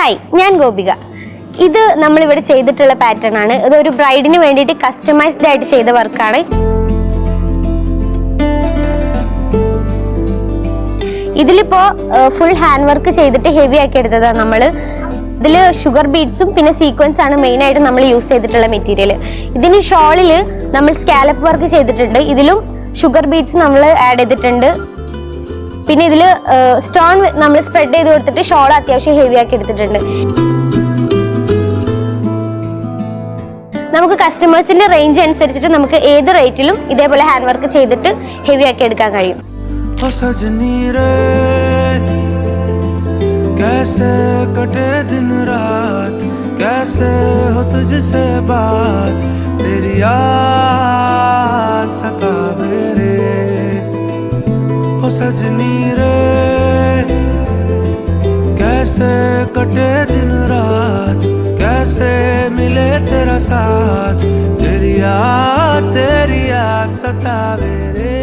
Hi ഞാൻ ഗോപിക. ഇത് നമ്മളിവിടെ ചെയ്തിട്ടുള്ള പാറ്റേൺ ആണ്. ഇത് ഒരു ബ്രൈഡിന് വേണ്ടിയിട്ട് കസ്റ്റമൈസ്ഡ് ആയിട്ട് ചെയ്ത വർക്കാണ് ഇതിലിപ്പോ ഫുൾ ഹാൻഡ് വർക്ക് ചെയ്തിട്ട് ഹെവി ആക്കി എടുത്തതാണ് നമ്മൾ ഇതിൽ ഷുഗർ ബീറ്റ്സും പിന്നെ സീക്വൻസ് ആണ് മെയിൻ ആയിട്ട് നമ്മൾ യൂസ് ചെയ്തിട്ടുള്ള മെറ്റീരിയൽ ഇതിന് ഷോളിൽ നമ്മൾ സ്കാലപ്പ് വർക്ക് ചെയ്തിട്ടുണ്ട്. ഇതിലും ഷുഗർ ബീറ്റ്സ് നമ്മൾ ആഡ് ചെയ്തിട്ടുണ്ട്. പിന്നെ ഇതിൽ സ്റ്റോൺ നമ്മൾ സ്പ്രെഡ് ചെയ്ത് കൊടുത്തിട്ട് ഷോൾ അത്യാവശ്യം ഹെവി ആക്കി എടുത്തിട്ടുണ്ട് നമുക്ക് കസ്റ്റമേഴ്സിന്റെ റേഞ്ച് അനുസരിച്ചിട്ട് നമുക്ക് ഏത് റേറ്റിലും ഇതേപോലെ ഹാൻഡ് വർക്ക് ചെയ്തിട്ട് ഹെവി ആക്കി എടുക്കാൻ കഴിയും ओ सजनी रे कैसे कटे दिन रात कैसे हो तुझसे बात तेरी याद सतावे रे ओ सजनी रे, कैसे कटे दिन रात, कैसे मिले तेरा साथ, तेरी याद तेरी याद सतावे रे।